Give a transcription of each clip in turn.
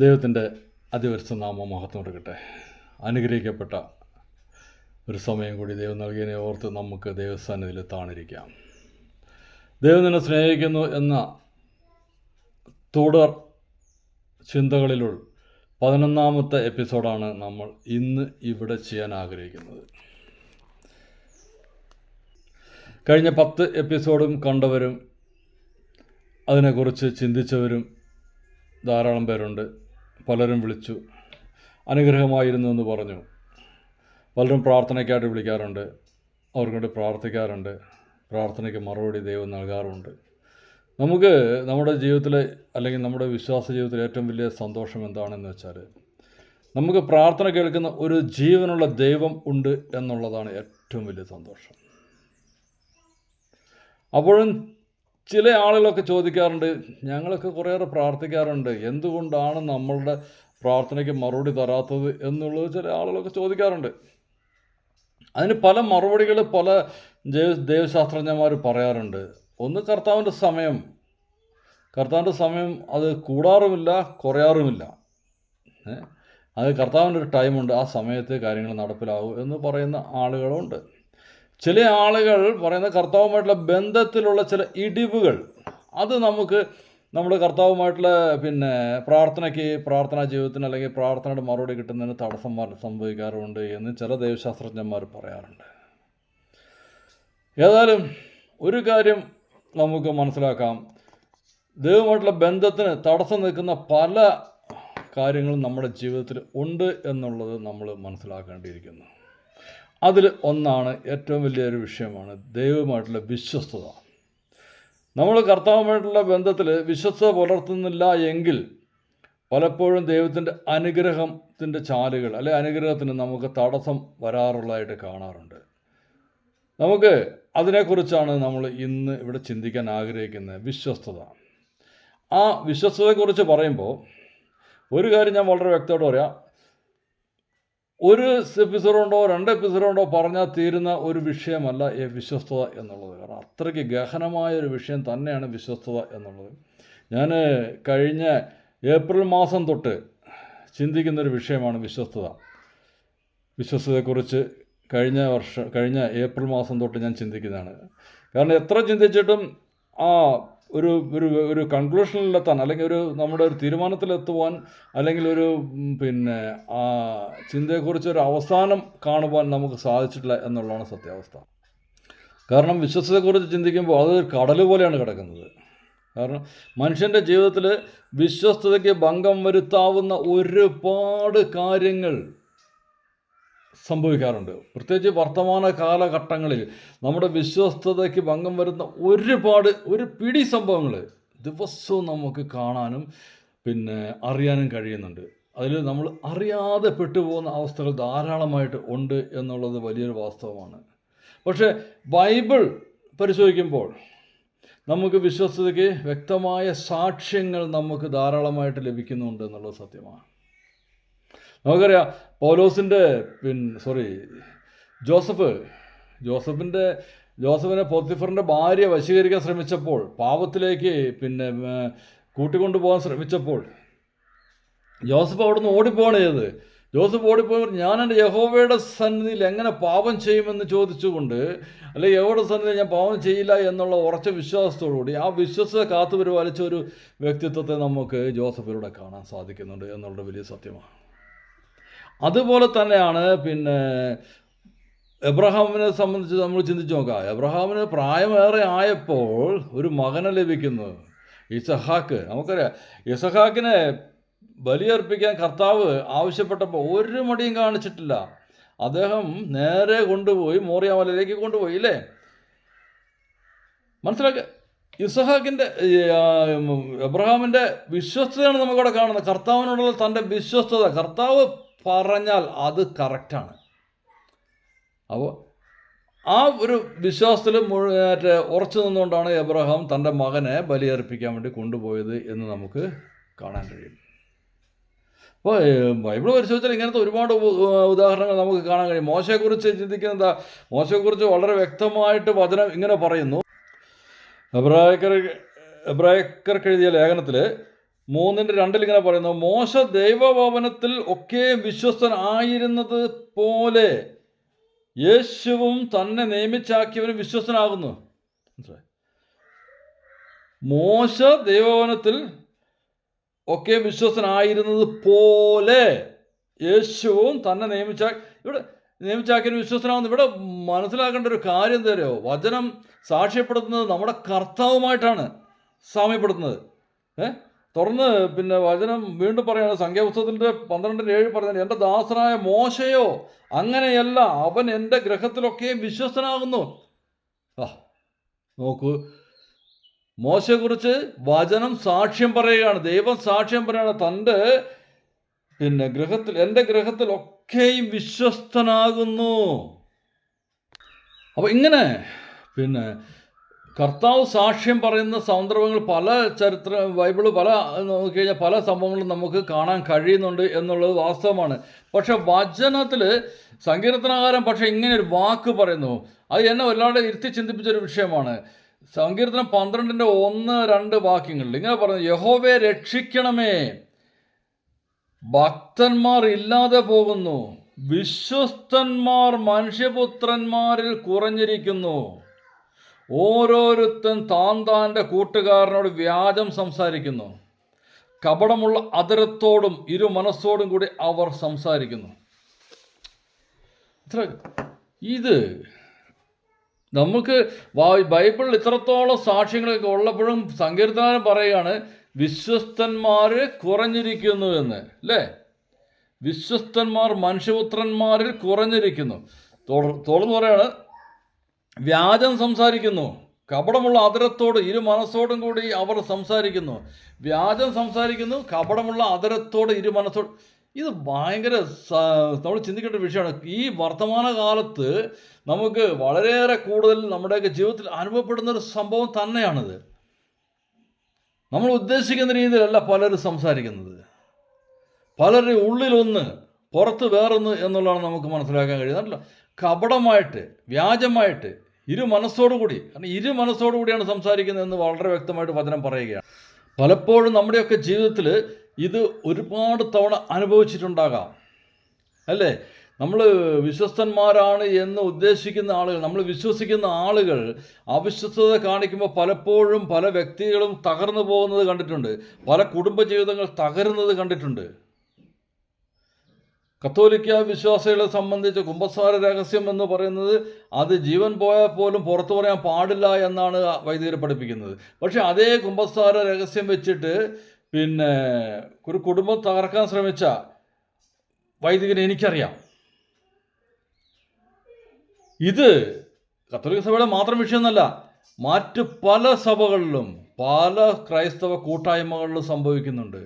ദൈവത്തിന്റെ അതിവരിച്ച നാമം മഹത്വം എടുക്കട്ടെ അനുഗ്രഹിക്കപ്പെട്ട ഒരു സമയം കൂടി ദൈവം നൽകിയതിനെ ഓർത്ത് നമുക്ക് ദൈവസ്ഥാനത്തിൽ താണിരിക്കാം. ദൈവം നിന്നെ സ്നേഹിക്കുന്നു എന്ന തുടർ ചിന്തകളിലുള്ള പതിനൊന്നാമത്തെ എപ്പിസോഡാണ് നമ്മൾ ഇന്ന് ഇവിടെ ചെയ്യാൻ ആഗ്രഹിക്കുന്നത്. കഴിഞ്ഞ പത്ത് എപ്പിസോഡും കണ്ടവരും അതിനെക്കുറിച്ച് ചിന്തിച്ചവരും ധാരാളം പേരുണ്ട്. പലരും വിളിച്ചു. അനുഗ്രഹമായിരുന്നു എന്ന് പറഞ്ഞു. പലരും പ്രാർത്ഥനയ്ക്കായിട്ട് വിളിക്കാറുണ്ട്. അവർക്ക് വേണ്ടി പ്രാർത്ഥിക്കാറുണ്ട്. പ്രാർത്ഥനയ്ക്ക് മറുപടി ദൈവം നൽകാറുമുണ്ട്. നമുക്ക് നമ്മുടെ ജീവിതത്തിലെ അല്ലെങ്കിൽ നമ്മുടെ വിശ്വാസ ജീവിതത്തിലെ ഏറ്റവും വലിയ സന്തോഷം എന്താണെന്ന് വെച്ചാൽ നമുക്ക് പ്രാർത്ഥന കേൾക്കുന്ന ഒരു ജീവനുള്ള ദൈവം ഉണ്ട് എന്നുള്ളതാണ് ഏറ്റവും വലിയ സന്തോഷം. അപ്പോഴും ചില ആളുകളൊക്കെ ചോദിക്കാറുണ്ട് ഞങ്ങളൊക്കെ കുറേയേറെ പ്രാർത്ഥിക്കാറുണ്ട് എന്തുകൊണ്ടാണ് നമ്മളുടെ പ്രാർത്ഥനയ്ക്ക് മറുപടി തരാത്തത്? എന്നുള്ളത് ചില ആളുകളൊക്കെ ചോദിക്കാറുണ്ട്. അതിന് പല മറുപടികൾ പല ജൈവ ദൈവശാസ്ത്രജ്ഞന്മാർ പറയാറുണ്ട്. ഒന്ന് കർത്താവിന്റെ സമയം. കർത്താവിന്റെ സമയം അത് കൂടാറുമില്ല കുറയാറുമില്ല. അത് കർത്താവിന്റെ ഒരു ടൈമുണ്ട് ആ സമയത്ത് കാര്യങ്ങൾ നടപ്പിലാവും എന്ന് പറയുന്ന ആളുകളുണ്ട്. ചില ആളുകൾ പറയുന്ന കർത്താവുമായിട്ടുള്ള ബന്ധത്തിലുള്ള ചില ഇടിവുകൾ അത് നമുക്ക് നമ്മുടെ കർത്താവുമായിട്ടുള്ള പിന്നെ പ്രാർത്ഥനയ്ക്ക് പ്രാർത്ഥനാ ജീവിതത്തിന് അല്ലെങ്കിൽ പ്രാർത്ഥനയുടെ മറുപടി കിട്ടുന്നതിന് തടസ്സം സംഭവിക്കാറുണ്ട് എന്ന് ചില ദൈവശാസ്ത്രജ്ഞന്മാർ പറയാറുണ്ട്. ഏതായാലും ഒരു കാര്യം നമുക്ക് മനസ്സിലാക്കാം. ദൈവമായിട്ടുള്ള ബന്ധത്തിന് തടസ്സം നിൽക്കുന്ന പല കാര്യങ്ങളും നമ്മുടെ ജീവിതത്തിൽ ഉണ്ട് എന്നുള്ളത് നമ്മൾ മനസ്സിലാക്കേണ്ടിയിരിക്കുന്നു. അതിൽ ഒന്നാണ് ഏറ്റവും വലിയൊരു വിഷയമാണ് ദൈവമായിട്ടുള്ള വിശ്വസ്തത. നമ്മൾ കർത്താവുമായിട്ടുള്ള ബന്ധത്തിൽ വിശ്വസ്തത പുലർത്തുന്നില്ല എങ്കിൽ പലപ്പോഴും ദൈവത്തിന്റെ അനുഗ്രഹത്തിന്റെ ചാലുകൾ അല്ലെ അനുഗ്രഹത്തിന് നമുക്ക് തടസ്സം വരാറുള്ളതായിട്ട് കാണാറുണ്ട്. നമുക്ക് അതിനെക്കുറിച്ചാണ് നമ്മൾ ഇന്ന് ഇവിടെ ചിന്തിക്കാൻ ആഗ്രഹിക്കുന്നത്. വിശ്വസ്തത. ആ വിശ്വസ്തതയെക്കുറിച്ച് പറയുമ്പോൾ ഒരു കാര്യം ഞാൻ വളരെ വ്യക്തമായിട്ട് പറയാം. ഒരു എപ്പിസോഡ് ഉണ്ടോ രണ്ട് എപ്പിസോഡ് ഉണ്ടോ പറഞ്ഞാൽ തീരുന്ന ഒരു വിഷയമല്ല ഈ വിശ്വസ്തത എന്നുള്ളത്. കാരണം അത്രയ്ക്ക് ഗഹനമായ ഒരു വിഷയം തന്നെയാണ് വിശ്വസ്തത എന്നുള്ളത്. ഞാൻ കഴിഞ്ഞ ഏപ്രിൽ മാസം തൊട്ട് ചിന്തിക്കുന്നൊരു വിഷയമാണ് വിശ്വസ്തത. വിശ്വസ്തതയെക്കുറിച്ച് കഴിഞ്ഞ വർഷം കഴിഞ്ഞ ഏപ്രിൽ മാസം തൊട്ട് ഞാൻ ചിന്തിക്കുന്നതാണ്. കാരണം എത്ര ചിന്തിച്ചിട്ടും ആ ഒരു ഒരു ഒരു കൺക്ലൂഷനിലെത്താൻ അല്ലെങ്കിൽ ഒരു നമ്മുടെ ഒരു തീരുമാനത്തിലെത്തുവാൻ അല്ലെങ്കിൽ ഒരു പിന്നെ ആ ചിന്തയെക്കുറിച്ച് ഒരു അവസാനം കാണുവാൻ നമുക്ക് സാധിച്ചിട്ടില്ല എന്നുള്ളതാണ് സത്യാവസ്ഥ. കാരണം വിശ്വസത്തെക്കുറിച്ച് ചിന്തിക്കുമ്പോൾ അതൊരു കടൽ പോലെയാണ് കിടക്കുന്നത്. കാരണം മനുഷ്യന്റെ ജീവിതത്തിൽ വിശ്വസ്തതയ്ക്ക് ഭംഗം വരുത്താവുന്ന ഒരുപാട് കാര്യങ്ങൾ സംഭവിക്കാറുണ്ട്. പ്രത്യേകിച്ച് വർത്തമാന കാലഘട്ടങ്ങളിൽ നമ്മുടെ വിശ്വസ്തതയ്ക്ക് ഭംഗം വരുന്ന ഒരുപാട് ഒരു പിടി സംഭവങ്ങൾ ദിവസവും നമുക്ക് കാണാനും പിന്നെ അറിയാനും കഴിയുന്നുണ്ട്. അതിൽ നമ്മൾ അറിയാതെ പെട്ടുപോകുന്ന അവസ്ഥകൾ ധാരാളമായിട്ട് ഉണ്ട് എന്നുള്ളത് വലിയൊരു വാസ്തവമാണ്. പക്ഷേ ബൈബിൾ പരിശോധിക്കുമ്പോൾ നമുക്ക് വിശ്വസ്തതയ്ക്ക് വ്യക്തമായ സാക്ഷ്യങ്ങൾ നമുക്ക് ധാരാളമായിട്ട് ലഭിക്കുന്നുണ്ട് എന്നുള്ളത് സത്യമാണ്. നമുക്കറിയാം പൗലോസിന്റെ പിൻ സോറി ജോസഫ് ജോസഫിന്റെ ജോസഫിനെ പോത്തിഫറിന്റെ ഭാര്യ വശീകരിക്കാൻ ശ്രമിച്ചപ്പോൾ പാപത്തിലേക്ക് പിന്നെ കൂട്ടിക്കൊണ്ടുപോകാൻ ശ്രമിച്ചപ്പോൾ ജോസഫ് അവിടുന്ന് ഓടിപ്പോവാണ് ചെയ്തത്. ജോസഫ് ഓടിപ്പോയി ഞാൻ എന്റെ യഹോവയുടെ സന്നിധിയിൽ എങ്ങനെ പാപം ചെയ്യുമെന്ന് ചോദിച്ചുകൊണ്ട് അല്ലെ യഹോയുടെ സന്നിധിയിൽ ഞാൻ പാപം ചെയ്യില്ല എന്നുള്ള ഉറച്ച വിശ്വാസത്തോടുകൂടി ആ വിശ്വസത കാത്തു പരിപാലിച്ച ഒരു വ്യക്തിത്വത്തെ നമുക്ക് ജോസഫിലൂടെ കാണാൻ സാധിക്കുന്നുണ്ട് എന്നുള്ളത് വലിയ സത്യമാണ്. അതുപോലെ തന്നെയാണ് പിന്നെ എബ്രഹാമിനെ സംബന്ധിച്ച് നമ്മൾ ചിന്തിച്ച് നോക്കാം എബ്രഹാമിന് പ്രായമേറെ ആയപ്പോൾ ഒരു മകനെ ലഭിക്കുന്നു ഇസഹാക്ക്. നമുക്കറിയാം ഇസഹാക്കിനെ ബലിയർപ്പിക്കാൻ കർത്താവ് ആവശ്യപ്പെട്ടപ്പോൾ ഒരു മടിയും കാണിച്ചിട്ടില്ല. അദ്ദേഹം നേരെ കൊണ്ടുപോയി മോറിയാമലയിലേക്ക് കൊണ്ടുപോയി ഇല്ലേ? മനസ്സിലാക്കുക ഇസഹാക്കിന്റെ എബ്രഹാമിന്റെ വിശ്വസ്തയാണ് നമുക്കവിടെ കാണുന്നത്. കർത്താവിനോടുള്ള തന്റെ വിശ്വസ്തത. കർത്താവ് പറഞ്ഞാൽ അത് കറക്റ്റാണ് അപ്പോൾ ആ ഒരു വിശ്വാസത്തിൽ മറ്റേ ഉറച്ചു നിന്നുകൊണ്ടാണ് എബ്രഹാം തന്റെ മകനെ ബലിയർപ്പിക്കാൻ വേണ്ടി കൊണ്ടുപോയത് എന്ന് നമുക്ക് കാണാൻ കഴിയും. അപ്പോൾ ബൈബിൾ പരിശോധിച്ചാൽ ഇങ്ങനത്തെ ഒരുപാട് ഉദാഹരണങ്ങൾ നമുക്ക് കാണാൻ കഴിയും. മോശയെക്കുറിച്ച് ചിന്തിക്കുന്നത് മോശയെക്കുറിച്ച് വളരെ വ്യക്തമായിട്ട് വചനം ഇങ്ങനെ പറയുന്നു. എബ്രായക്കർ എബ്രായക്കർക്ക് എഴുതിയ ലേഖനത്തിൽ മൂന്നിന്റെ രണ്ടിൽ ഇങ്ങനെ പറയുന്നു മോശ ദൈവഭവനത്തിൽ ഒക്കെ വിശ്വസ്തൻ ആയിരുന്നത് പോലെ യേശുവും തന്നെ നിയമിച്ചാക്കിയവനും വിശ്വസ്തനാകുന്നു. മോശ ദൈവഭവനത്തിൽ ഒക്കെ വിശ്വസ്തനായിരുന്നത് പോലെ യേശുവും തന്നെ നിയമിച്ച ഇവിടെ നിയമിച്ചാക്കിയവന് വിശ്വസ്തനാകുന്നു. ഇവിടെ മനസ്സിലാക്കേണ്ട ഒരു കാര്യം എന്താ വചനം സാക്ഷ്യപ്പെടുത്തുന്നത് നമ്മുടെ കർത്താവുമായിട്ടാണ് സാമ്യപ്പെടുത്തുന്നത്. ഏ? തുറന്ന് പിന്നെ വചനം വീണ്ടും പറയുകയാണ് സംഖ്യാപുസ്തകത്തിന്റെ പന്ത്രണ്ടിന്റെ ഏഴ് പറഞ്ഞത് എന്റെ ദാസനായ മോശയോ അങ്ങനെയല്ല അവൻ എന്റെ ഗ്രഹത്തിലൊക്കെയും വിശ്വസ്തനാകുന്നു. ആ നോക്കൂ മോശയെക്കുറിച്ച് വചനം സാക്ഷ്യം പറയുകയാണ് ദൈവം സാക്ഷ്യം പറയുകയാണ് തന്റെ പിന്നെ ഗ്രഹത്തിൽ എന്റെ ഗ്രഹത്തിലൊക്കെയും വിശ്വസ്തനാകുന്നു. അപ്പോൾ ഇങ്ങനെ പിന്നെ കർത്താവ് സാക്ഷ്യം പറയുന്ന സന്ദർഭങ്ങൾ പല ചരിത്ര ബൈബിൾ പല നോക്കിക്കഴിഞ്ഞാൽ പല സംഭവങ്ങളും നമുക്ക് കാണാൻ കഴിയുന്നുണ്ട് എന്നുള്ളത് വാസ്തവമാണ്. പക്ഷെ വചനത്തിൽ സങ്കീർത്തനാകാരം പക്ഷെ ഇങ്ങനെ ഒരു വാക്ക് പറയുന്നു. അത് എന്നെ ഒരാളെ ഇരുത്തി ചിന്തിപ്പിച്ചൊരു വിഷയമാണ്. സങ്കീർത്തനം പന്ത്രണ്ടിന്റെ ഒന്ന് രണ്ട് വാക്യങ്ങളിൽ ഇങ്ങനെ പറഞ്ഞു യഹോവയെ രക്ഷിക്കണമേ. ഭക്തന്മാർ ഇല്ലാതെ പോകുന്നു. വിശ്വസ്തന്മാർ മനുഷ്യപുത്രന്മാരിൽ കുറഞ്ഞിരിക്കുന്നു. ഓരോരുത്തൻ താൻ താന്റെ കൂട്ടുകാരനോട് വ്യാജം സംസാരിക്കുന്നു. കപടമുള്ള അതിരത്തോടും ഇരു മനസ്സോടും കൂടി അവർ സംസാരിക്കുന്നു. ഇത് നമുക്ക് ബൈബിളിൽ ഇത്രത്തോളം സാക്ഷ്യങ്ങളൊക്കെ ഉള്ളപ്പോഴും സങ്കീർത്തനം പറയുകയാണ് വിശ്വസ്തന്മാർ കുറഞ്ഞിരിക്കുന്നു എന്ന് അല്ലേ? വിശ്വസ്തന്മാർ മനുഷ്യപുത്രന്മാരിൽ കുറഞ്ഞിരിക്കുന്നു. തുടർ- തുടർന്ന് പറയാണ് വ്യാജം സംസാരിക്കുന്നു. കപടമുള്ള അതരത്തോട് ഇരു മനസ്സോടും കൂടി അവർ സംസാരിക്കുന്നു. വ്യാജം സംസാരിക്കുന്നു കപടമുള്ള അതരത്തോട് ഇരു മനസ്സോട് ഇത് ഭയങ്കര നമ്മൾ ചിന്തിക്കേണ്ട വിഷയമാണ്. ഈ വർത്തമാന കാലത്ത് നമുക്ക് വളരെയേറെ കൂടുതൽ നമ്മുടെയൊക്കെ ജീവിതത്തിൽ അനുഭവപ്പെടുന്ന ഒരു സംഭവം തന്നെയാണിത്. നമ്മൾ ഉദ്ദേശിക്കുന്ന രീതിയിലല്ല പലരും സംസാരിക്കുന്നത്. പലരുടെ ഉള്ളിലൊന്ന് പുറത്ത് വേറൊന്ന് എന്നുള്ളതാണ് നമുക്ക് മനസ്സിലാക്കാൻ കഴിയുന്നത്. കപടമായിട്ട് വ്യാജമായിട്ട് ഇരു മനസ്സോടുകൂടി കാരണം ഇരു മനസ്സോടുകൂടിയാണ് സംസാരിക്കുന്നത് എന്ന് വളരെ വ്യക്തമായിട്ട് വചനം പറയുകയാണ്. പലപ്പോഴും നമ്മുടെയൊക്കെ ജീവിതത്തിൽ ഇത് ഒരുപാട് തവണ അനുഭവിച്ചിട്ടുണ്ടാകാം. അല്ലേ? നമ്മൾ വിശ്വസ്തന്മാരാണ് എന്ന് ഉദ്ദേശിക്കുന്ന ആളുകൾ നമ്മൾ വിശ്വസിക്കുന്ന ആളുകൾ അവിശ്വസ്തത കാണിക്കുമ്പോൾ പലപ്പോഴും പല വ്യക്തികളും തകർന്നു പോകുന്നത് കണ്ടിട്ടുണ്ട്. പല കുടുംബജീവിതങ്ങൾ തകരുന്നത് കണ്ടിട്ടുണ്ട്. കത്തോലിക്ക വിശ്വാസികളെ സംബന്ധിച്ച് കുംഭസാര രഹസ്യം എന്ന് പറയുന്നത് അത് ജീവൻ പോയാൽ പോലും പുറത്തു പറയാൻ പാടില്ല എന്നാണ് വൈദികർ പഠിപ്പിക്കുന്നത്. പക്ഷേ അതേ കുംഭസാര രഹസ്യം വെച്ചിട്ട് പിന്നെ ഒരു കുടുംബം തകർക്കാൻ ശ്രമിച്ച വൈദികൻ എനിക്കറിയാം. ഇത് കത്തോലിക്ക സഭയുടെ മാത്രം വിഷയമൊന്നല്ല മറ്റ് പല സഭകളിലും പല ക്രൈസ്തവ കൂട്ടായ്മകളിലും സംഭവിക്കുന്നുണ്ട്.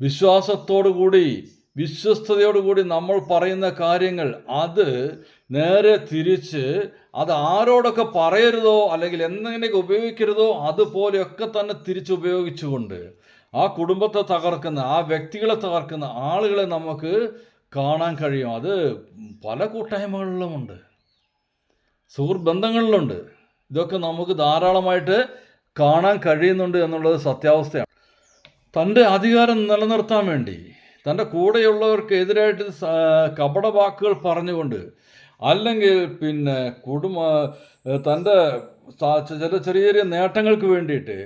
വിശ്വാസത്തോടുകൂടി വിശ്വസ്തയോടുകൂടി നമ്മൾ പറയുന്ന കാര്യങ്ങൾ അത് നേരെ തിരിച്ച് അത് ആരോടൊക്കെ പറയരുതോ അല്ലെങ്കിൽ എന്തെങ്കിലുമൊക്കെ ഉപയോഗിക്കരുതോ അതുപോലെയൊക്കെ തന്നെ തിരിച്ച് ഉപയോഗിച്ചുകൊണ്ട് ആ കുടുംബത്തെ തകർക്കുന്ന ആ വ്യക്തികളെ തകർക്കുന്ന ആളുകളെ നമുക്ക് കാണാൻ കഴിയും. അത് പല കൂട്ടായ്മകളിലുമുണ്ട്. സുഹൃത്ത് ബന്ധങ്ങളിലുണ്ട്. ഇതൊക്കെ നമുക്ക് ധാരാളമായിട്ട് കാണാൻ കഴിയുന്നുണ്ട് എന്നുള്ളത് സത്യാവസ്ഥയാണ്. തന്റെ അധികാരം നിലനിർത്താൻ വേണ്ടി തന്റെ കൂടെയുള്ളവർക്ക് എതിരായിട്ട് സ- കപടവാക്കുകൾ പറഞ്ഞുകൊണ്ട് അല്ലെങ്കിൽ പിന്നെ കുടുംബ തന്റെ ചില ചെറിയ ചെറിയ നേട്ടങ്ങൾക്ക് വേണ്ടിയിട്ട്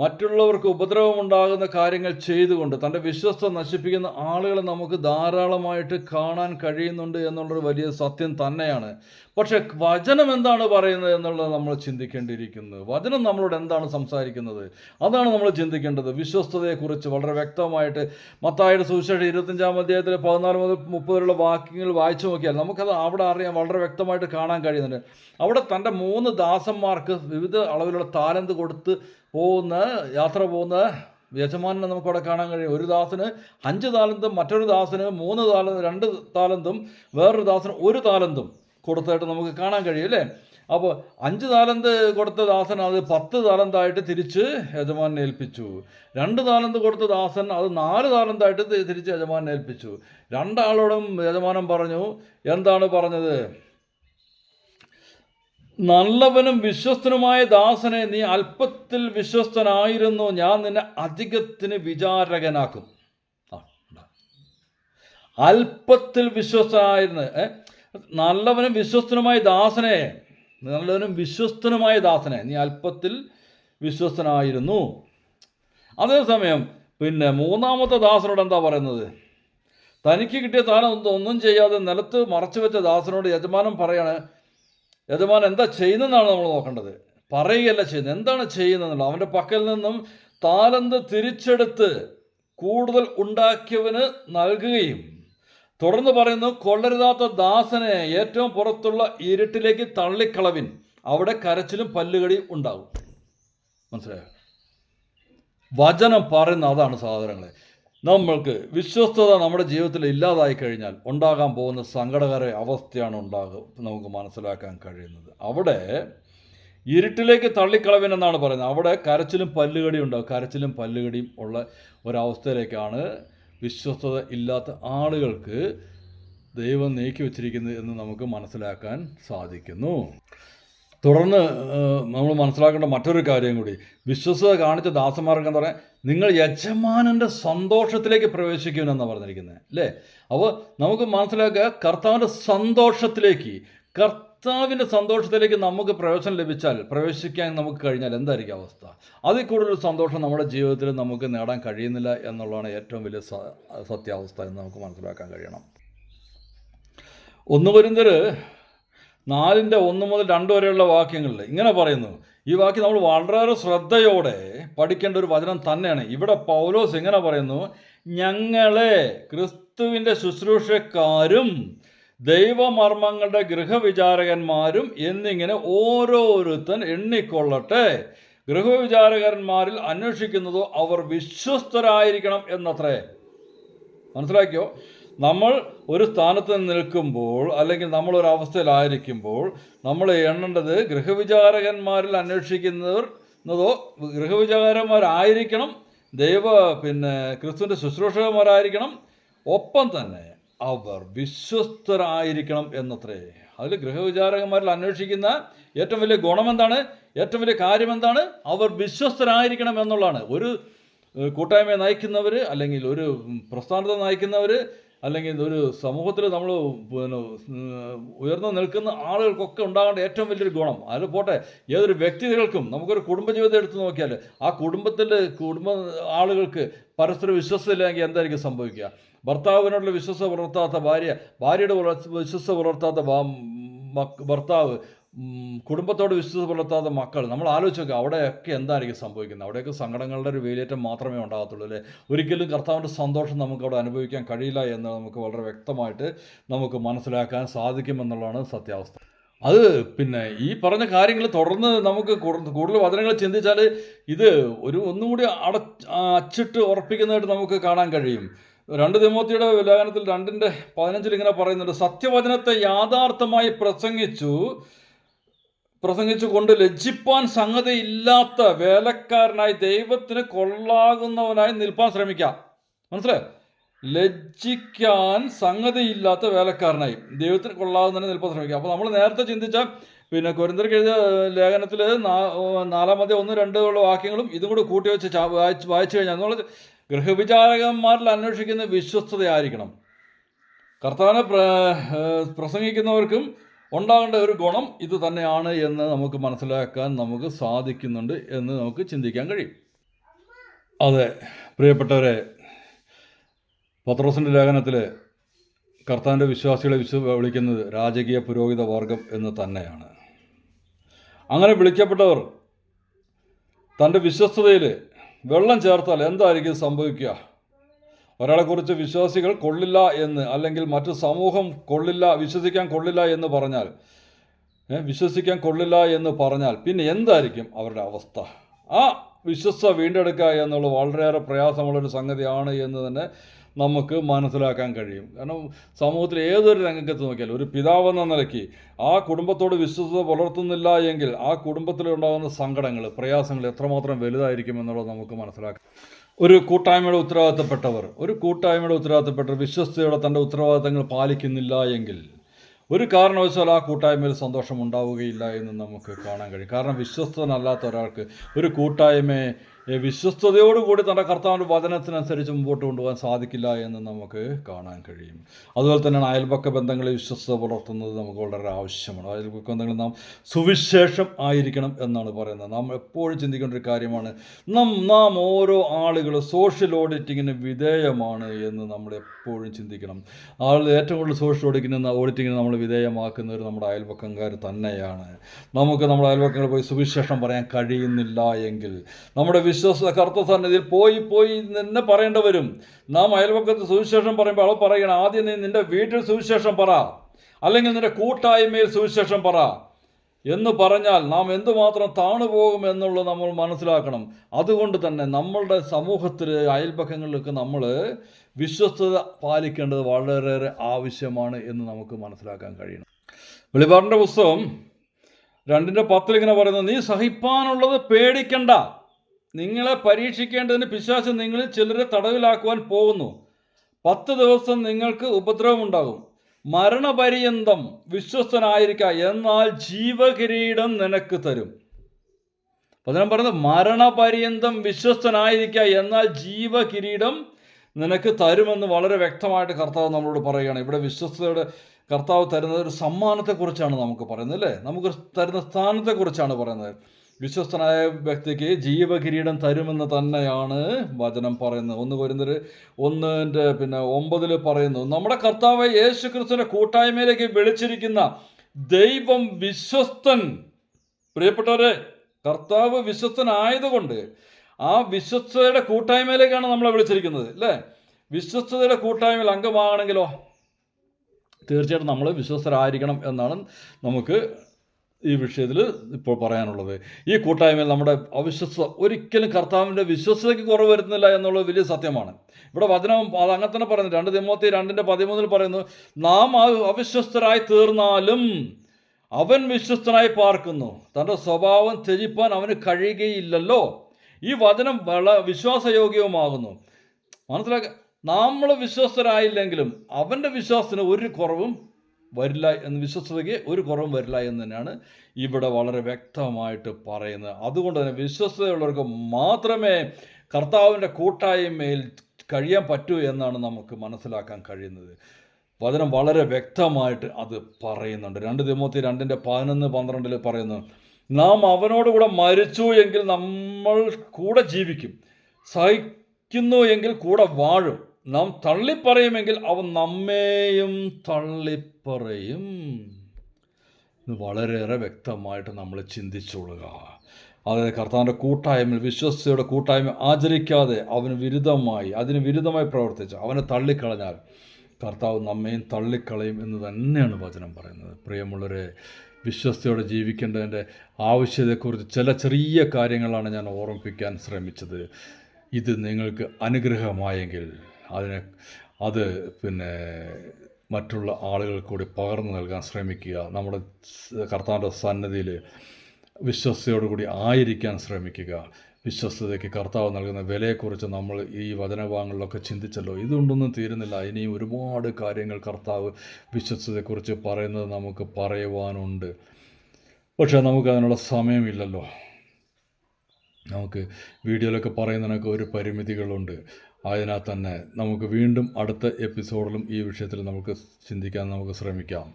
മറ്റുള്ളവർക്ക് ഉപദ്രവമുണ്ടാകുന്ന കാര്യങ്ങൾ ചെയ്തുകൊണ്ട് തന്റെ വിശ്വസ്ത നശിപ്പിക്കുന്ന ആളുകളെ നമുക്ക് ധാരാളമായിട്ട് കാണാൻ കഴിയുന്നുണ്ട് എന്നുള്ളൊരു വലിയ സത്യം തന്നെയാണ്. പക്ഷേ വചനം എന്താണ് പറയുന്നത് എന്നുള്ളത് നമ്മൾ ചിന്തിക്കേണ്ടിയിരിക്കുന്നത് വചനം നമ്മളോട് എന്താണ് സംസാരിക്കുന്നത്? അതാണ് നമ്മൾ ചിന്തിക്കേണ്ടത്. വിശ്വസ്തതയെക്കുറിച്ച് വളരെ വ്യക്തമായിട്ട് മത്തായുടെ സുവിശേഷം ഇരുപത്തഞ്ചാം അധ്യായത്തിൽ പതിനാല് മുതൽ മുപ്പത് വരെയുള്ള വാക്യങ്ങൾ വായിച്ചു നോക്കിയാൽ നമുക്കത് അവിടെ അറിയാൻ വളരെ വ്യക്തമായിട്ട് കാണാൻ കഴിയുന്നുണ്ട്. അവിടെ തന്റെ മൂന്ന് ദാസന്മാർക്ക് വിവിധ അളവിലുള്ള താലന്ത് കൊടുത്ത് പോകുന്ന യാത്ര പോകുന്ന യജമാനെ നമുക്കവിടെ കാണാൻ കഴിയും. ഒരു ദാസന് അഞ്ച് താലന്തും മറ്റൊരു ദാസന് മൂന്ന് താല രണ്ട് താലന്തും വേറൊരു ദാസന് ഒരു താലന്തും കൊടുത്തായിട്ട് നമുക്ക് കാണാൻ കഴിയും അല്ലേ? അപ്പോൾ അഞ്ച് താലന്ത് കൊടുത്ത ദാസൻ അത് പത്ത് താലന്തായിട്ട് തിരിച്ച് യജമാനെ ഏൽപ്പിച്ചു. രണ്ട് താലന്ത് കൊടുത്ത ദാസൻ അത് നാല് താലന്തായിട്ട് തിരിച്ച് യജമാനെ ഏൽപ്പിച്ചു. രണ്ടാളോടും യജമാനൻ പറഞ്ഞു എന്താണ് പറഞ്ഞത്? നല്ലവനും വിശ്വസ്തനുമായ ദാസനെ നീ അല്പത്തിൽ വിശ്വസ്തനായിരുന്നു. ഞാൻ നിന്നെ അധികത്തിന് വിചാരകനാക്കും. അല്പത്തിൽ വിശ്വസ്തനായിരുന്നു. നല്ലവനും വിശ്വസ്തനുമായ ദാസനെ നല്ലവനും വിശ്വസ്തനുമായ ദാസനെ നീ അല്പത്തിൽ വിശ്വസ്തനായിരുന്നു. അതേസമയം പിന്നെ മൂന്നാമത്തെ ദാസനോട് എന്താ പറയുന്നത്? തനിക്ക് കിട്ടിയ ഒന്നും ഒന്നും ചെയ്യാതെ നിലത്ത് മറച്ചു വെച്ച ദാസനോട് യജമാനൻ പറയാണ് യജമാനൻ എന്താ ചെയ്യുന്നതെന്നാണ് നമ്മൾ നോക്കേണ്ടത്. പറയുകയല്ല ചെയ്യുന്നത്. എന്താണ് ചെയ്യുന്നതെന്നുള്ളത്. അവന്റെ പക്കൽ നിന്നും താലന്ത് തിരിച്ചെടുത്ത് കൂടുതൽ ഉണ്ടാക്കിയവന് നൽകുകയും തുടർന്ന് പറയുന്നു കൊള്ളരുതാത്ത ദാസനെ ഏറ്റവും പുറത്തുള്ള ഇരുട്ടിലേക്ക് തള്ളിക്കളവിൻ. അവിടെ കരച്ചിലും പല്ലുകടിയും ഉണ്ടാകും. മനസ്സിലായോ? വചനം പറയുന്ന അതാണ് സഹോദരങ്ങളെ. നമ്മൾക്ക് വിശ്വസ്തത നമ്മുടെ ജീവിതത്തിൽ ഇല്ലാതായി കഴിഞ്ഞാൽ ഉണ്ടാകാൻ പോകുന്ന സങ്കടകര അവസ്ഥയാണ് ഉണ്ടാകുക നമുക്ക് മനസ്സിലാക്കാൻ കഴിയുന്നത്. അവിടെ ഇരുട്ടിലേക്ക് തള്ളിക്കളവിനെന്നാണ് പറയുന്നത്. അവിടെ കരച്ചിലും പല്ലുകടിയും ഉണ്ടാകും കരച്ചിലും പല്ലുകടിയും ഉള്ള ഒരവസ്ഥയിലേക്കാണ് വിശ്വസ്തത ഇല്ലാത്ത ആളുകൾക്ക് ദൈവം നീക്കി വച്ചിരിക്കുന്നത് എന്ന് നമുക്ക് മനസ്സിലാക്കാൻ സാധിക്കുന്നു. തുടർന്ന് നമ്മൾ മനസ്സിലാക്കേണ്ട മറ്റൊരു കാര്യം കൂടി. വിശ്വസത കാണിച്ച ദാസന്മാർക്ക് എന്താ പറയുക നിങ്ങൾ യജമാനന്റെ സന്തോഷത്തിലേക്ക് പ്രവേശിക്കുമെന്നാണ് പറഞ്ഞിരിക്കുന്നത് അല്ലേ? അപ്പോൾ നമുക്ക് മനസ്സിലാക്കുക കർത്താവിന്റെ സന്തോഷത്തിലേക്ക് കർത്താവിന്റെ സന്തോഷത്തിലേക്ക് നമുക്ക് പ്രവേശനം ലഭിച്ചാൽ പ്രവേശിക്കാൻ നമുക്ക് കഴിഞ്ഞാൽ എന്തായിരിക്കും അവസ്ഥ? അതിൽ കൂടുതൽ സന്തോഷം നമ്മുടെ ജീവിതത്തിൽ നമുക്ക് നേടാൻ കഴിയുന്നില്ല എന്നുള്ളതാണ് ഏറ്റവും വലിയ സത്യാവസ്ഥ എന്ന് നമുക്ക് മനസ്സിലാക്കാൻ കഴിയണം. ഒന്ന് നാലിന്റെ ഒന്ന് മുതൽ രണ്ട് വരെയുള്ള വാക്യങ്ങളിൽ ഇങ്ങനെ പറയുന്നു ഈ വാക്യം നമ്മൾ വളരെ ശ്രദ്ധയോടെ പഠിക്കേണ്ട ഒരു വചനം തന്നെയാണ്. ഇവിടെ പൗലോസ് ഇങ്ങനെ പറയുന്നു ഞങ്ങളെ ക്രിസ്തുവിന്റെ ശുശ്രൂഷക്കാരും ദൈവമർമ്മങ്ങളുടെ ഗൃഹവിചാരകന്മാരും എന്നിങ്ങനെ ഓരോരുത്തൻ എണ്ണിക്കൊള്ളട്ടെ. ഗൃഹവിചാരകന്മാരിൽ അന്വേഷിക്കുന്നതോ അവർ വിശ്വസ്തരായിരിക്കണം എന്നത്രേ. മനസ്സിലാക്കിയോ? നമ്മൾ ഒരു സ്ഥാനത്ത് നിൽക്കുമ്പോൾ അല്ലെങ്കിൽ നമ്മൾ ഒരു അവസ്ഥയിലായിരിക്കുമ്പോൾ നമ്മൾ എണ്ണേണ്ടത് ഗൃഹവിചാരകന്മാരിൽ അന്വേഷിക്കുന്നവർ എന്നതോ ഗൃഹവിചാരന്മാരായിരിക്കണം ദൈവ പിന്നെ ക്രിസ്തുവിന്റെ ശുശ്രൂഷകന്മാരായിരിക്കണം ഒപ്പം തന്നെ അവർ വിശ്വസ്തരായിരിക്കണം എന്നത്രേ. അതിൽ ഗൃഹവിചാരകന്മാരിൽ അന്വേഷിക്കുന്ന ഏറ്റവും വലിയ ഗുണം എന്താണ്? ഏറ്റവും വലിയ കാര്യം എന്താണ്? അവർ വിശ്വസ്തരായിരിക്കണം എന്നുള്ളതാണ്. ഒരു കൂട്ടായ്മയെ നയിക്കുന്നവർ അല്ലെങ്കിൽ ഒരു പ്രസ്ഥാനത്തെ നയിക്കുന്നവർ അല്ലെങ്കിൽ ഒരു സമൂഹത്തിൽ നമ്മൾ പിന്നെ ഉയർന്നു നിൽക്കുന്ന ആളുകൾക്കൊക്കെ ഉണ്ടാകേണ്ട ഏറ്റവും വലിയൊരു ഗുണം. അത് പോട്ടെ ഏതൊരു വ്യക്തികൾക്കും നമുക്കൊരു കുടുംബജീവിതം എടുത്തു നോക്കിയാൽ ആ കുടുംബത്തിന്റെ കുടുംബ ആളുകൾക്ക് പരസ്പര വിശ്വസമില്ലെങ്കിൽ എന്തായിരിക്കും സംഭവിക്കുക? ഭർത്താവിനോടുള്ള വിശ്വസ പുലർത്താത്ത ഭാര്യ ഭാര്യയുടെ വിശ്വസ പുലർത്താത്ത ഭർത്താവ് കുടുംബത്തോട് വിശ്വസ പുലർത്താത്ത മക്കൾ. നമ്മൾ ആലോചിച്ച് നോക്കുക അവിടെയൊക്കെ എന്തായിരിക്കും സംഭവിക്കുന്നത്? അവിടെയൊക്കെ സങ്കടങ്ങളുടെ ഒരു വേലിയേറ്റം മാത്രമേ ഉണ്ടാകത്തുള്ളൂ അല്ലേ? ഒരിക്കലും കർത്താവിന്റെ സന്തോഷം നമുക്ക് അവിടെ അനുഭവിക്കാൻ കഴിയില്ല എന്ന് നമുക്ക് വളരെ വ്യക്തമായിട്ട് നമുക്ക് മനസ്സിലാക്കാൻ സാധിക്കുമെന്നുള്ളതാണ് സത്യാവസ്ഥ. അത് പിന്നെ ഈ പറഞ്ഞ കാര്യങ്ങൾ തുടർന്ന് നമുക്ക് കൂടുതൽ വചനങ്ങൾ ചിന്തിച്ചാൽ ഇത് ഒരു ഒന്നുകൂടി അട അച്ചിട്ട് ഉറപ്പിക്കുന്നതായിട്ട് നമുക്ക് കാണാൻ കഴിയും. രണ്ട് തിമോത്തിയുടെ ലേഖനത്തിൽ രണ്ടിന്റെ പതിനഞ്ചിൽ ഇങ്ങനെ പറയുന്നുണ്ട് സത്യവചനത്തെ യാഥാർത്ഥമായി പ്രസംഗിച്ചു പ്രസംഗിച്ചു കൊണ്ട് ലജ്ജിപ്പാൻ സംഗതിയില്ലാത്ത വേലക്കാരനായി ദൈവത്തിന് കൊള്ളാകുന്നവനായി നിൽപ്പാൻ ശ്രമിക്കാം. മനസ്സിലായോ? ലജ്ജിക്കാൻ സംഗതിയില്ലാത്ത വേലക്കാരനായി ദൈവത്തിന് കൊള്ളാകുന്നതിനെ നിൽപ്പാൻ ശ്രമിക്കുക അപ്പോൾ നമ്മൾ നേരത്തെ ചിന്തിച്ച പിന്നെ കുരന്തർക്ക് എഴുതിയ ലേഖനത്തിൽ നാലാമത്തെ ഒന്ന് രണ്ട് ഉള്ള വാക്യങ്ങളും ഇതും കൂടി കൂട്ടി വെച്ച് വായിച്ച് വായിച്ചു കഴിഞ്ഞാൽ നമ്മൾ ഗൃഹവിചാരകന്മാരിൽ അന്വേഷിക്കുന്ന വിശ്വസ്തതയായിരിക്കണം. കർത്താവിനെ പ്ര പ്രസംഗിക്കുന്നവർക്കും ഉണ്ടാകേണ്ട ഒരു ഗുണം ഇത് തന്നെയാണ് എന്ന് നമുക്ക് മനസ്സിലാക്കാൻ നമുക്ക് സാധിക്കുന്നുണ്ട് എന്ന് നമുക്ക് ചിന്തിക്കാൻ കഴിയും. അതെ പ്രിയപ്പെട്ടവരെ പത്രോസിന്റെ ലേഖനത്തിൽ കർത്താന്റെ വിശ്വാസികളെ വിശ്വ വിളിക്കുന്നത് രാജകീയ പുരോഹിത വർഗം എന്ന് തന്നെയാണ്. അങ്ങനെ വിളിക്കപ്പെട്ടവർ തന്റെ വിശ്വസ്തതയിൽ വെള്ളം ചേർത്താൽ എന്തായിരിക്കും സംഭവിക്കുക? ഒരാളെക്കുറിച്ച് വിശ്വാസികൾ കൊള്ളില്ല എന്ന് അല്ലെങ്കിൽ മറ്റു സമൂഹം കൊള്ളില്ല വിശ്വസിക്കാൻ കൊള്ളില്ല എന്ന് പറഞ്ഞാൽ വിശ്വസിക്കാൻ കൊള്ളില്ല എന്ന് പറഞ്ഞാൽ പിന്നെ എന്തായിരിക്കും അവരുടെ അവസ്ഥ? ആ വിശ്വസ വീണ്ടെടുക്കുക എന്നുള്ളത് വളരെയേറെ പ്രയാസമുള്ളൊരു സംഗതിയാണ് എന്ന് തന്നെ നമുക്ക് മനസ്സിലാക്കാൻ കഴിയും. കാരണം സമൂഹത്തിൽ ഏതൊരു രംഗത്ത് നോക്കിയാലും ഒരു പിതാവെന്ന നിലയ്ക്ക് ആ കുടുംബത്തോട് വിശ്വസത പുലർത്തുന്നില്ല എങ്കിൽ ആ കുടുംബത്തിലുണ്ടാകുന്ന സങ്കടങ്ങൾ പ്രയാസങ്ങൾ എത്രമാത്രം വലുതായിരിക്കും എന്നുള്ളത് നമുക്ക് മനസ്സിലാക്കാം. ഒരു കൂട്ടായ്മയുടെ ഉത്തരവാദിത്തപ്പെട്ടവർ ഒരു കൂട്ടായ്മയുടെ ഉത്തരവാദിത്തപ്പെട്ടവർ വിശ്വസ്തയോടെ തന്റെ ഉത്തരവാദിത്തങ്ങൾ പാലിക്കുന്നില്ല എങ്കിൽ ഒരു കാരണവശാൽ ആ കൂട്ടായ്മയിൽ സന്തോഷം ഉണ്ടാവുകയില്ല എന്ന് നമുക്ക് കാണാൻ കഴിയും. കാരണം വിശ്വസ്തനല്ലാത്ത ഒരാൾക്ക് ഒരു കൂട്ടായ്മയെ വിശ്വസ്തയോടുകൂടി തന്റെ കർത്താവിന്റെ വചനത്തിനനുസരിച്ച് മുമ്പോട്ട് കൊണ്ടുപോകാൻ സാധിക്കില്ല എന്ന് നമുക്ക് കാണാൻ കഴിയും. അതുപോലെ തന്നെയാണ് അയൽപക്ക ബന്ധങ്ങളെ വിശ്വസ്ത പുലർത്തുന്നത് നമുക്ക് വളരെ ആവശ്യമാണ്. അയൽപക്ക ബന്ധങ്ങളിൽ നാം സുവിശേഷം ആയിരിക്കണം എന്നാണ് പറയുന്നത്. നാം എപ്പോഴും ചിന്തിക്കേണ്ട ഒരു കാര്യമാണ് നാം നാം ഓരോ ആളുകൾ സോഷ്യൽ ഓഡിറ്റിങ്ങിന് വിധേയമാണ് എന്ന് നമ്മൾ എപ്പോഴും ചിന്തിക്കണം. ആൾ ഏറ്റവും കൂടുതൽ സോഷ്യൽ ഓഡിറ്റിങ്ങിന് ഓഡിറ്റിങ്ങിന് നമ്മൾ വിധേയമാക്കുന്നവർ നമ്മുടെ അയൽപക്കംകാർ തന്നെയാണ്. നമുക്ക് നമ്മുടെ അയൽപക്കങ്ങളിൽ പോയി സുവിശേഷം പറയാൻ കഴിയുന്നില്ല എങ്കിൽ നമ്മുടെ വിശ്വസ കറുത്ത പോയി പോയി നിന്നെ പറയേണ്ടി വരും. നാം അയൽപക്കത്ത് സുവിശേഷം പറയുമ്പോൾ അവൾ പറയണം ആദ്യം നീ നിന്റെ വീട്ടിൽ സുവിശേഷം പറ. അല്ലെങ്കിൽ നിന്റെ കൂട്ടായ്മയിൽ സുവിശേഷം പറ. എന്ന് പറഞ്ഞാൽ നാം എന്തുമാത്രം താണു പോകും എന്നുള്ളത് നമ്മൾ മനസ്സിലാക്കണം. അതുകൊണ്ട് തന്നെ നമ്മളുടെ സമൂഹത്തിൽ അയൽപക്കങ്ങളിലൊക്കെ നമ്മൾ വിശ്വസ്തത പാലിക്കേണ്ടത് വളരെയേറെ ആവശ്യമാണ് എന്ന് നമുക്ക് മനസ്സിലാക്കാൻ കഴിയണം. വെളിപാടിന്റെ പുസ്തകം രണ്ടിന്റെ പത്തിൽ ഇങ്ങനെ പറയുന്നത് നീ സഹിപ്പാനുള്ളത് പേടിക്കണ്ട. നിങ്ങളെ പരീക്ഷിക്കേണ്ടതിന് പിശാച് നിങ്ങളിൽ ചിലരെ തടവിലാക്കുവാൻ പോകുന്നു. പത്ത് ദിവസം നിങ്ങൾക്ക് ഉപദ്രവമുണ്ടാകും. മരണപര്യന്തം വിശ്വസ്തനായിരിക്ക എന്നാൽ ജീവകിരീടം നിനക്ക് തരും. ഞാൻ പറയുന്നത് മരണപര്യന്തം വിശ്വസ്തനായിരിക്ക എന്നാൽ ജീവകിരീടം നിനക്ക് തരുമെന്ന് വളരെ വ്യക്തമായിട്ട് കർത്താവ് നമ്മളോട് പറയുകയാണ്. ഇവിടെ വിശ്വസ്തയുടെ കർത്താവ് തരുന്നത് ഒരു സമ്മാനത്തെക്കുറിച്ചാണ് നമുക്ക് പറയുന്നത് അല്ലേ? നമുക്ക് തരുന്ന സ്ഥാനത്തെക്കുറിച്ചാണ് പറയുന്നത്. വിശ്വസ്തനായ വ്യക്തിക്ക് ജീവകിരീടം തരുമെന്ന് തന്നെയാണ് വചനം പറയുന്നത്. ഒന്ന് വരുന്നൊരു ഒന്നിന്റെ പിന്നെ ഒമ്പതിൽ പറയുന്നു നമ്മുടെ കർത്താവ് യേശു ക്രിസ്തുവിന്റെ കൂട്ടായ്മയിലേക്ക് വിളിച്ചിരിക്കുന്ന ദൈവം വിശ്വസ്തൻ. പ്രിയപ്പെട്ടവരെ കർത്താവ് വിശ്വസ്തനായതുകൊണ്ട് ആ വിശ്വസ്തയുടെ കൂട്ടായ്മയിലേക്കാണ് നമ്മളെ വിളിച്ചിരിക്കുന്നത് അല്ലേ? വിശ്വസ്തയുടെ കൂട്ടായ്മയിൽ അംഗമാകണമെങ്കിലോ തീർച്ചയായിട്ടും നമ്മൾ വിശ്വസ്തരായിരിക്കണം എന്നാണ് നമുക്ക് ഈ വിഷയത്തിൽ ഇപ്പോൾ പറയാനുള്ളത്. ഈ കൂട്ടായ്മയിൽ നമ്മുടെ അവിശ്വസ ഒരിക്കലും കർത്താവിന്റെ വിശ്വസതയ്ക്ക് കുറവ് വരുന്നില്ല എന്നുള്ളത് വലിയ സത്യമാണ്. ഇവിടെ വചനം അത് അങ്ങനെ തന്നെ പറയുന്നു. രണ്ട് തിമോത്തി രണ്ടിന്റെ പതിമൂന്നിൽ പറയുന്നു നാം അവിശ്വസ്തരായി തീർന്നാലും അവൻ വിശ്വസ്തനായി പാർക്കുന്നു. തന്റെ സ്വഭാവം ത്യജിപ്പാൻ അവന് കഴിയുകയില്ലല്ലോ. ഈ വചനം വള വിശ്വാസയോഗ്യവുമാകുന്നു. മനസ്സിലാക്കുക നമ്മൾ വിശ്വസ്തരായില്ലെങ്കിലും അവന്റെ വിശ്വാസത്തിന് ഒരു കുറവും വരില്ല എന്ന് വിശ്വസ്തതയ്ക്ക് ഒരു കുറവും വരില്ല എന്ന് തന്നെയാണ് ഇവിടെ വളരെ വ്യക്തമായിട്ട് പറയുന്നത്. അതുകൊണ്ട് തന്നെ വിശ്വസ്തയുള്ളവർക്ക് മാത്രമേ കർത്താവിന്റെ കൂട്ടായ്മയിൽ കഴിയാൻ പറ്റൂ എന്നാണ് നമുക്ക് മനസ്സിലാക്കാൻ കഴിയുന്നത്. വചനം വളരെ വ്യക്തമായിട്ട് അത് പറയുന്നുണ്ട്. രണ്ട് തിമൂത്തി രണ്ടിന്റെ പതിനൊന്ന് പന്ത്രണ്ടിൽ പറയുന്നു നാം അവനോടുകൂടെ മരിച്ചു എങ്കിൽ നമ്മൾ കൂടെ ജീവിക്കും. സഹിക്കുന്നു എങ്കിൽ കൂടെ വാഴും. നാം തള്ളിപ്പറയുമെങ്കിൽ അവൻ നമ്മെയും തള്ളിപ്പറയും. വളരെയേറെ വ്യക്തമായിട്ട് നമ്മൾ ചിന്തിച്ചുകൊള്ളുക. അതായത് കർത്താവിന്റെ കൂട്ടായ്മയിൽ വിശ്വസ്തയുടെ കൂട്ടായ്മ ആചരിക്കാതെ അവന് വിരുദ്ധമായി അതിന് വിരുദ്ധമായി പ്രവർത്തിച്ച് അവനെ തള്ളിക്കളഞ്ഞാൽ കർത്താവ് നമ്മയും തള്ളിക്കളയും എന്ന് തന്നെയാണ് വചനം പറയുന്നത്. പ്രിയമുള്ളവരെ വിശ്വസ്തയോടെ ജീവിക്കേണ്ടതിന്റെ ആവശ്യതയെക്കുറിച്ച് ചില ചെറിയ കാര്യങ്ങളാണ് ഞാൻ ഓർമ്മിപ്പിക്കാൻ ശ്രമിച്ചത്. ഇത് നിങ്ങൾക്ക് അനുഗ്രഹമായെങ്കിൽ അതിനെ അത് പിന്നെ മറ്റുള്ള ആളുകൾക്ക് കൂടി പകർന്നു നൽകാൻ ശ്രമിക്കുക നമ്മുടെ കർത്താവിന്റെ സന്നദ്ധിയിൽ വിശ്വസ്തയോടുകൂടി ആയിരിക്കാൻ ശ്രമിക്കുക. വിശ്വസ്തതയ്ക്ക് കർത്താവ് നൽകുന്ന വിലയെക്കുറിച്ച് നമ്മൾ ഈ വചനഭാഗങ്ങളിലൊക്കെ ചിന്തിച്ചല്ലോ. ഇതുകൊണ്ടൊന്നും തീരുന്നില്ല. ഇനിയും ഒരുപാട് കാര്യങ്ങൾ കർത്താവ് വിശ്വസ്തതയെക്കുറിച്ച് പറയുന്നത് നമുക്ക് പറയുവാനുണ്ട്. പക്ഷേ നമുക്ക് അതിനുള്ള സമയമില്ലല്ലോ. നമുക്ക് വീഡിയോയിലൊക്കെ പറയുന്നതിനൊക്കെ ഒരു പരിമിതികളുണ്ട്. അതിനാൽ തന്നെ നമുക്ക് വീണ്ടും അടുത്ത എപ്പിസോഡിലും ഈ വിഷയത്തിൽ നമുക്ക് ചിന്തിക്കാൻ നമുക്ക് ശ്രമിക്കാം.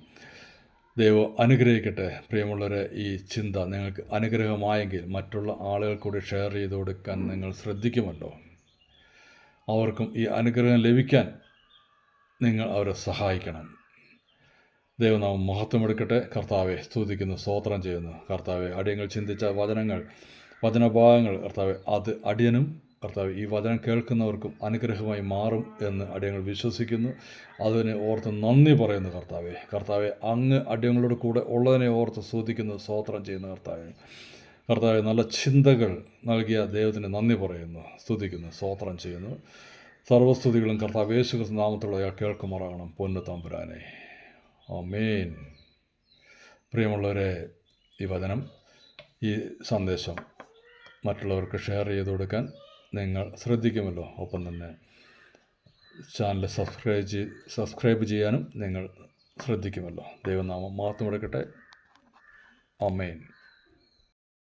ദൈവം അനുഗ്രഹിക്കട്ടെ. പ്രിയമുള്ളവരെ ഈ ചിന്ത നിങ്ങൾക്ക് അനുഗ്രഹമായെങ്കിൽ മറ്റുള്ള ആളുകൾ കൂടി ഷെയർ ചെയ്ത് കൊടുക്കാൻ നിങ്ങൾ ശ്രദ്ധിക്കുമല്ലോ. അവർക്കും ഈ അനുഗ്രഹം ലഭിക്കാൻ നിങ്ങൾ അവരെ സഹായിക്കണം. ദൈവനാമം മഹത്വമെടുക്കട്ടെ കർത്താവെ സ്തുതിക്കുന്നു സ്തോത്രം ചെയ്യുന്നു. കർത്താവെ അടിയങ്ങൾ ചിന്തിച്ച വചനങ്ങൾ വചനഭാഗങ്ങൾ കർത്താവെ അത് അടിയനും കർത്താവ് ഈ വചനം കേൾക്കുന്നവർക്കും അനുഗ്രഹമായി മാറും എന്ന് അടിയങ്ങൾ വിശ്വസിക്കുന്നു. അതിനെ ഓർത്ത് നന്ദി പറയുന്നു കർത്താവെ. കർത്താവെ അങ്ങ് അടിയങ്ങളോട് കൂടെ ഉള്ളതിനെ ഓർത്ത് സ്തുതിക്കുന്നു സ്തോത്രം ചെയ്യുന്ന കർത്താവെ. കർത്താവെ നല്ല ചിന്തകൾ നൽകിയ ദൈവത്തിന് നന്ദി പറയുന്നു സ്തുതിക്കുന്നു സ്തോത്രം ചെയ്യുന്നു. സർവസ്തുതികളും കർത്താവ് യേശു ക്രിസ്തു നാമത്തിലുള്ള കേൾക്കുമാറാകണം പൊന്നു തമ്പുരാനെ. ആമേൻ. പ്രിയമുള്ളവരെ ഈ വചനം ഈ സന്ദേശം മറ്റുള്ളവർക്ക് ഷെയർ ചെയ്ത് കൊടുക്കാൻ നിങ്ങൾ ശ്രദ്ധിക്കുമല്ലോ. ഒപ്പം തന്നെ ചാനൽ സബ്സ്ക്രൈബ് ചെയ് സബ്സ്ക്രൈബ് ചെയ്യാനും നിങ്ങൾ ശ്രദ്ധിക്കുമല്ലോ. ദൈവനാമം മാത്രം എടുക്കട്ടെ